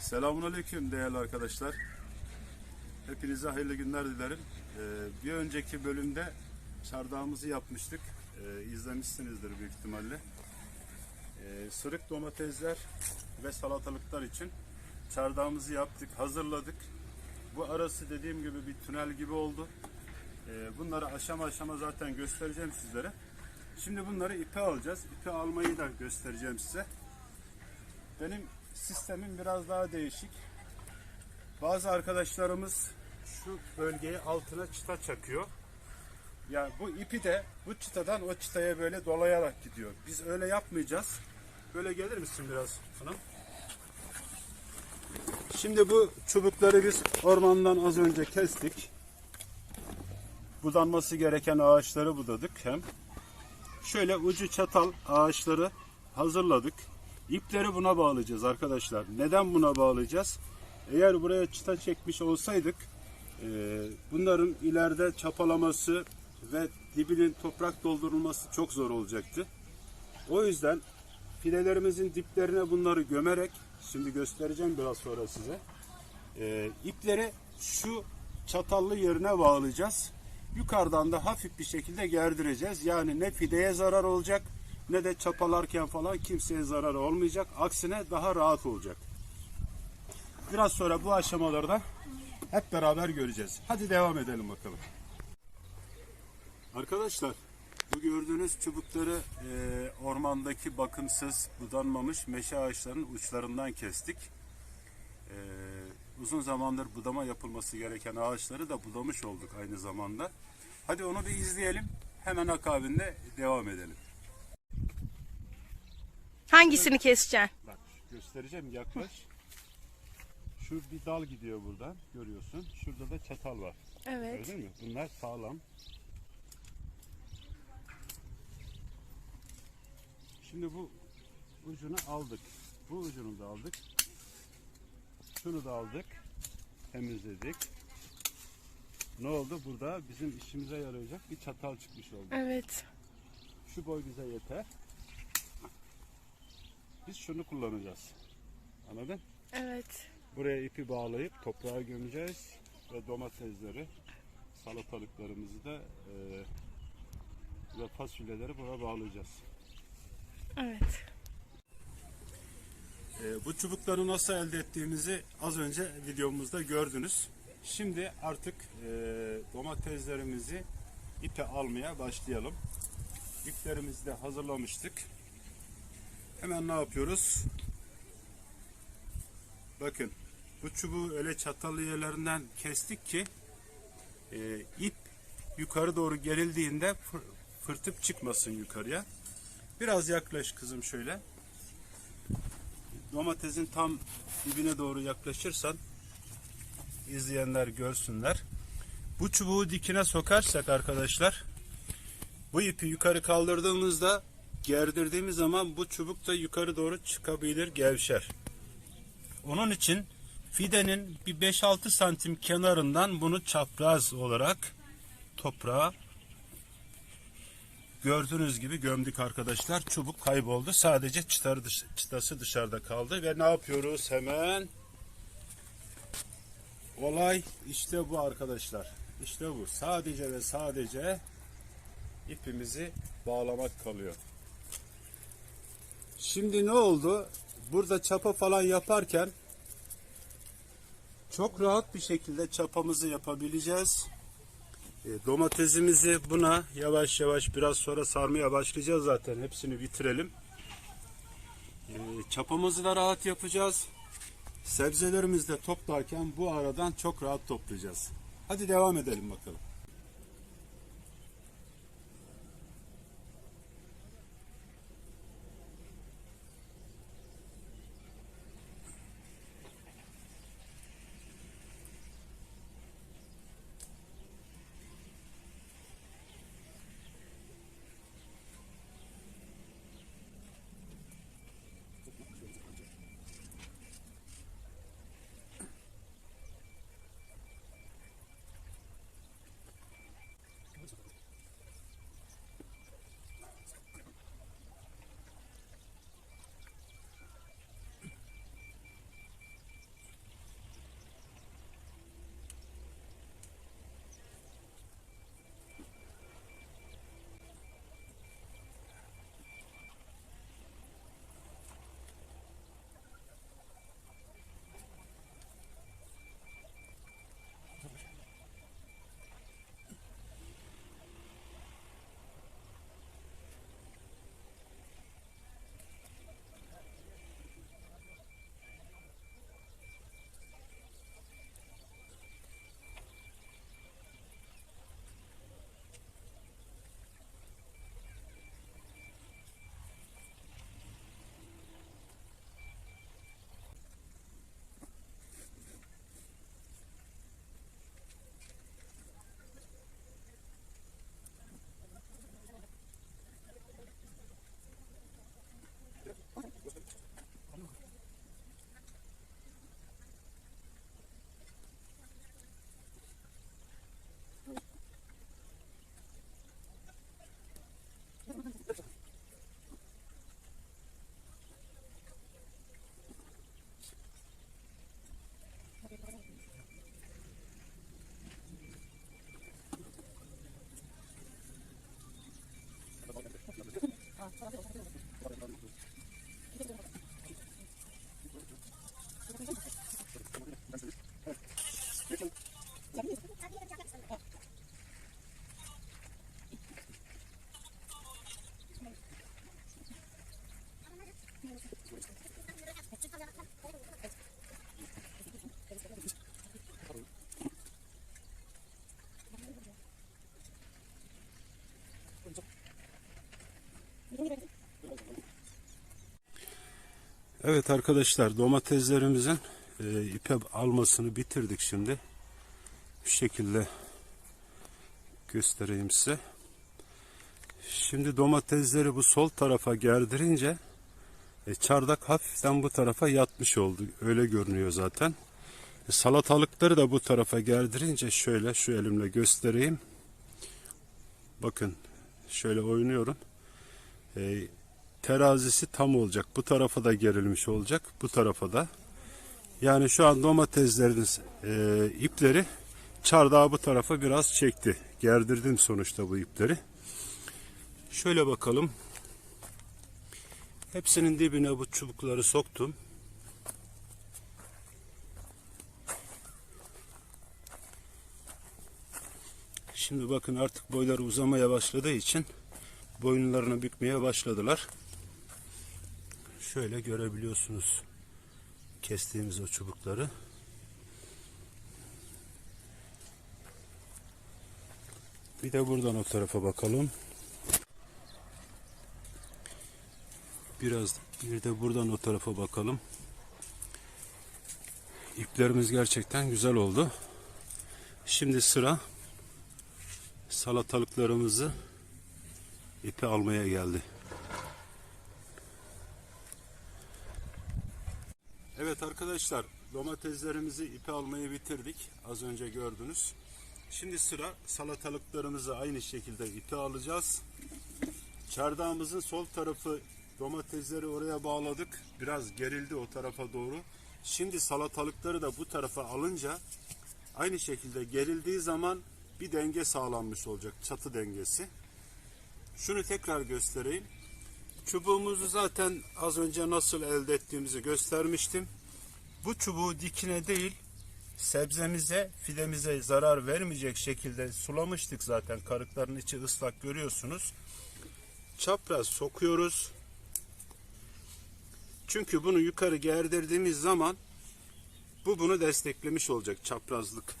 Selamünaleyküm değerli arkadaşlar. Hepinize hayırlı günler dilerim. Ee, bir önceki bölümde çardağımızı yapmıştık. Ee, izlemişsinizdir büyük ihtimalle. Ee, sırık domatesler ve salatalıklar için çardağımızı yaptık, hazırladık. Bu arası dediğim gibi bir tünel gibi oldu. Ee, bunları aşama aşama zaten göstereceğim sizlere. Şimdi bunları ipe alacağız. İpe almayı da göstereceğim size. Benim sistemim biraz daha değişik. Bazı arkadaşlarımız şu bölgeye altına çıta çakıyor. Ya bu ipi de bu çıtadan o çıtaya böyle dolayarak gidiyor. Biz öyle yapmayacağız. Böyle gelir misin biraz hanım? Şimdi bu çubukları biz ormandan az önce kestik. Budanması gereken ağaçları budadık hem. Şöyle ucu çatal ağaçları hazırladık. İpleri buna bağlayacağız arkadaşlar. Neden buna bağlayacağız? Eğer buraya çıta çekmiş olsaydık e, bunların ileride çapalaması ve dibinin toprak doldurulması çok zor olacaktı. O yüzden filelerimizin diplerine bunları gömerek şimdi göstereceğim biraz sonra size. E, ipleri şu çatallı yerine bağlayacağız. Yukarıdan da hafif bir şekilde gerdireceğiz. Yani ne fideye zarar olacak ne de çapalarken falan kimseye zarar olmayacak. Aksine daha rahat olacak. Biraz sonra bu aşamalarda hep beraber göreceğiz. Hadi devam edelim bakalım. Arkadaşlar bu gördüğünüz çubukları e, ormandaki bakımsız budanmamış meşe ağaçlarının uçlarından kestik. E, uzun zamandır budama yapılması gereken ağaçları da budamış olduk aynı zamanda. Hadi onu bir izleyelim. Hemen akabinde devam edelim. Hangisini keseceksin? Bak göstereceğim yaklaş. Şu bir dal gidiyor buradan görüyorsun. Şurada da çatal var. Evet. Gördün mü? Bunlar sağlam. Şimdi bu ucunu aldık. Bu ucunu da aldık. Şunu da aldık. Temizledik. Ne oldu? Burada bizim işimize yarayacak bir çatal çıkmış oldu. Evet. Şu boy bize yeter. Biz şunu kullanacağız. Anladın? Evet. Buraya ipi bağlayıp toprağa gömeceğiz ve domatesleri, salatalıklarımızı da e, ve fasulyeleri buna bağlayacağız. Evet. E, bu çubukları nasıl elde ettiğimizi az önce videomuzda gördünüz. Şimdi artık e, domateslerimizi ipe almaya başlayalım. İplerimizi de hazırlamıştık. Hemen ne yapıyoruz? Bakın bu çubuğu öyle çatallı yerlerinden kestik ki e, ip yukarı doğru gerildiğinde fır- fırtıp çıkmasın yukarıya. Biraz yaklaş kızım şöyle. Domatesin tam dibine doğru yaklaşırsan izleyenler görsünler. Bu çubuğu dikine sokarsak arkadaşlar bu ipi yukarı kaldırdığımızda gerdirdiğimiz zaman bu çubuk da yukarı doğru çıkabilir, gevşer. Onun için fidenin bir 5-6 santim kenarından bunu çapraz olarak toprağa gördüğünüz gibi gömdük arkadaşlar. Çubuk kayboldu. Sadece çıtarı dış- çıtası dışarıda kaldı ve ne yapıyoruz hemen? Olay işte bu arkadaşlar. İşte bu. Sadece ve sadece ipimizi bağlamak kalıyor. Şimdi ne oldu? Burada çapa falan yaparken çok rahat bir şekilde çapamızı yapabileceğiz. E, domatesimizi buna yavaş yavaş biraz sonra sarmaya başlayacağız zaten. Hepsini bitirelim. E, çapamızı da rahat yapacağız. Sebzelerimizi de toplarken bu aradan çok rahat toplayacağız. Hadi devam edelim bakalım. Evet arkadaşlar domateslerimizin e, ipe almasını bitirdik şimdi. Şu şekilde göstereyim size. Şimdi domatesleri bu sol tarafa gerdirince e, çardak hafiften bu tarafa yatmış oldu. Öyle görünüyor zaten. E, salatalıkları da bu tarafa gerdirince şöyle şu elimle göstereyim. Bakın şöyle oynuyorum. E, terazisi tam olacak. Bu tarafa da gerilmiş olacak. Bu tarafa da. Yani şu an domateslerin e, ipleri çardağı bu tarafa biraz çekti. Gerdirdim sonuçta bu ipleri. Şöyle bakalım. Hepsinin dibine bu çubukları soktum. Şimdi bakın artık boyları uzamaya başladığı için boyunlarını bükmeye başladılar. Şöyle görebiliyorsunuz kestiğimiz o çubukları. Bir de buradan o tarafa bakalım. Biraz bir de buradan o tarafa bakalım. İplerimiz gerçekten güzel oldu. Şimdi sıra salatalıklarımızı ipe almaya geldi. Evet arkadaşlar domateslerimizi ipe almayı bitirdik. Az önce gördünüz. Şimdi sıra salatalıklarımızı aynı şekilde ipe alacağız. Çardağımızın sol tarafı domatesleri oraya bağladık. Biraz gerildi o tarafa doğru. Şimdi salatalıkları da bu tarafa alınca aynı şekilde gerildiği zaman bir denge sağlanmış olacak. Çatı dengesi. Şunu tekrar göstereyim. Çubuğumuzu zaten az önce nasıl elde ettiğimizi göstermiştim. Bu çubuğu dikine değil sebzemize, fidemize zarar vermeyecek şekilde sulamıştık zaten. Karıkların içi ıslak görüyorsunuz. Çapraz sokuyoruz. Çünkü bunu yukarı gerdirdiğimiz zaman bu bunu desteklemiş olacak çaprazlık.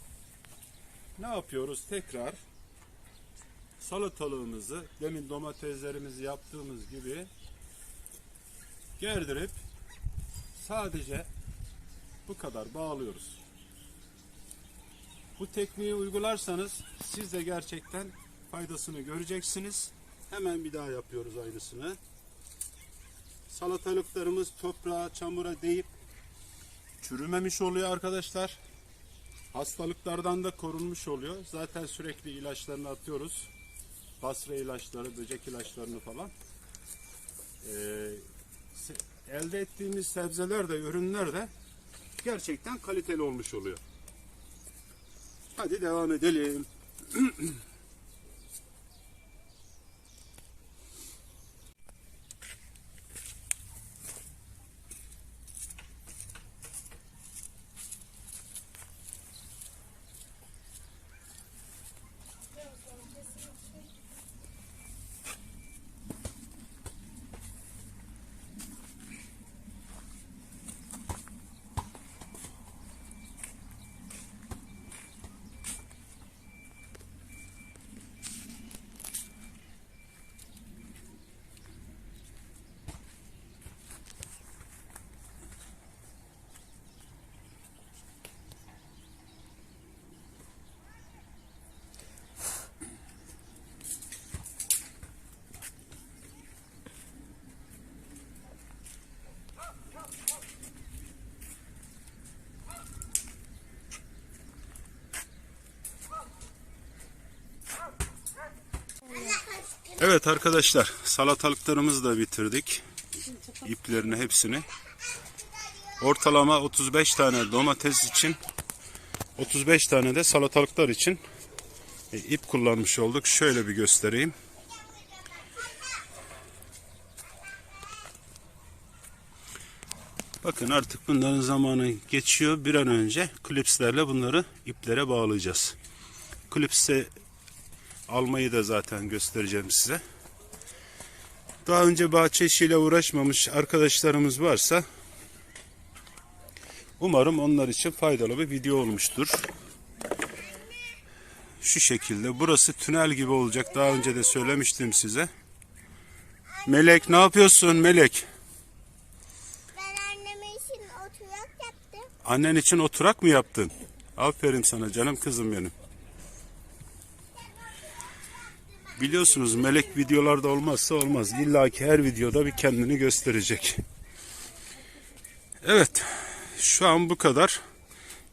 Ne yapıyoruz? Tekrar salatalığımızı demin domateslerimizi yaptığımız gibi gerdirip sadece bu kadar bağlıyoruz. Bu tekniği uygularsanız siz de gerçekten faydasını göreceksiniz. Hemen bir daha yapıyoruz aynısını. Salatalıklarımız toprağa, çamura değip çürümemiş oluyor arkadaşlar. Hastalıklardan da korunmuş oluyor. Zaten sürekli ilaçlarını atıyoruz. Basra ilaçları, böcek ilaçlarını falan. Ee, elde ettiğimiz sebzeler de, ürünler de gerçekten kaliteli olmuş oluyor. Hadi devam edelim. Evet arkadaşlar salatalıklarımızı da bitirdik. İplerini hepsini. Ortalama 35 tane domates için 35 tane de salatalıklar için e, ip kullanmış olduk. Şöyle bir göstereyim. Bakın artık bunların zamanı geçiyor. Bir an önce klipslerle bunları iplere bağlayacağız. Klipse almayı da zaten göstereceğim size. Daha önce bahçe işiyle uğraşmamış arkadaşlarımız varsa umarım onlar için faydalı bir video olmuştur. Şu şekilde burası tünel gibi olacak. Daha önce de söylemiştim size. Melek ne yapıyorsun Melek? Ben oturak yaptım. Annen için oturak mı yaptın? Aferin sana canım kızım benim. Biliyorsunuz melek videolarda olmazsa olmaz. İlla ki her videoda bir kendini gösterecek. Evet. Şu an bu kadar.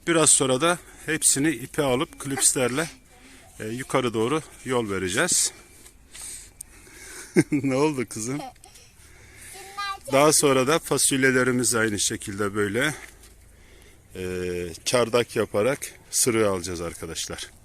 Biraz sonra da hepsini ipe alıp klipslerle e, yukarı doğru yol vereceğiz. ne oldu kızım? Daha sonra da fasulyelerimizi aynı şekilde böyle e, çardak yaparak sırığı alacağız arkadaşlar.